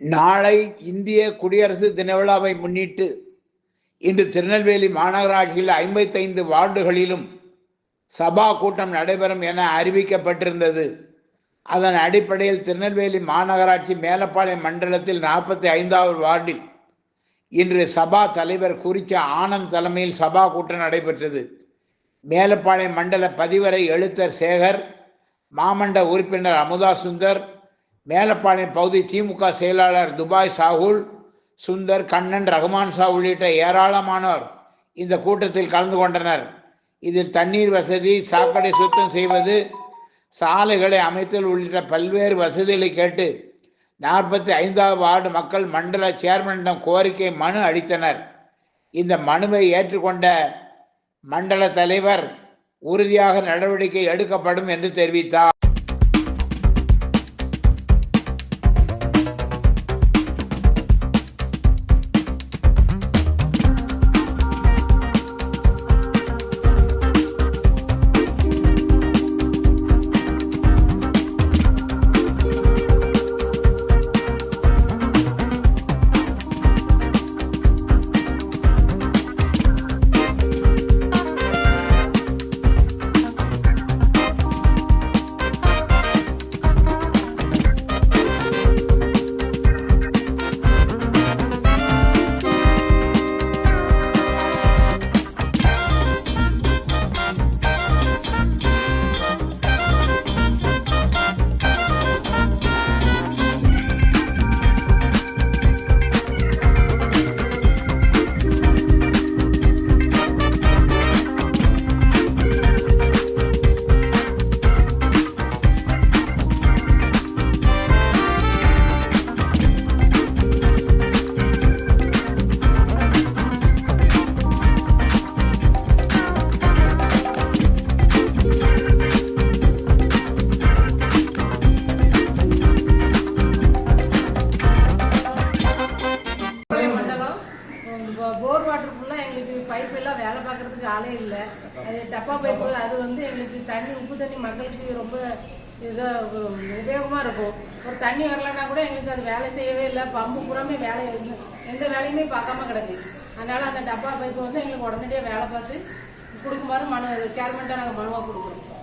நாளை இந்திய குடியரசு தின விழாவை முன்னிட்டு இன்று திருநெல்வேலி மாநகராட்சியில் ஐம்பத்தைந்து வார்டுகளிலும் சபா கூட்டம் நடைபெறும் என அறிவிக்கப்பட்டிருந்தது. அதன் அடிப்படையில் திருநெல்வேலி மாநகராட்சி மேலப்பாளையம் மண்டலத்தில் நாற்பத்தி ஐந்தாவது வார்டில் இன்று சபா தலைவர் குறிச்ச ஆனந்த் தலைமையில் சபா கூட்டம் நடைபெற்றது. மேலப்பாளையம் மண்டல பதிவரை எழுத்தர் சேகர் மாமண்ட உறுப்பினர் அமுதா சுந்தர் மேலப்பாளையம் பகுதி திமுக செயலாளர் துபாய் சாகுல் சுந்தர் கண்ணன் ரகுமான் ஷா உள்ளிட்ட ஏராளமானோர் இந்த கூட்டத்தில் கலந்து கொண்டனர். இதில் தண்ணீர் வசதி சாக்கடை சுத்தம் செய்வது சாலைகளை அமைத்தல் உள்ளிட்ட பல்வேறு வசதிகளை கேட்டு நாற்பத்தி ஐந்தாவது வார்டு மக்கள் மண்டல சேர்மனிடம் கோரிக்கை மனு அளித்தனர். இந்த மனுவை ஏற்றுக்கொண்ட மண்டல தலைவர் உறுதியாக நடவடிக்கை எடுக்கப்படும் என்று தெரிவித்தார். வாட்டர் ஃபுல்லாக எங்களுக்கு பைப் எல்லாம் வேலை பார்க்கறதுக்கு ஆளே இல்லை. அது டப்பா பைப்பு அது வந்து எங்களுக்கு தண்ணி உப்பு தண்ணி மக்களுக்கு ரொம்ப இதாக உபயோகமாக இருக்கும். ஒரு தண்ணி வரலன்னா கூட எங்களுக்கு அது வேலை செய்யவே இல்லை. பம்பு புறமே வேலை எந்த- எந்த வேலையுமே பார்க்காம கிடக்கு. அதனால் அந்த டப்பா பைப்பு வந்து எங்களுக்கு உடனடியாக வேலை பார்த்து கொடுக்குமாறு மனு சேர்மெண்ட்டாக நாங்கள் மனுவாக கொடுக்குறோம்.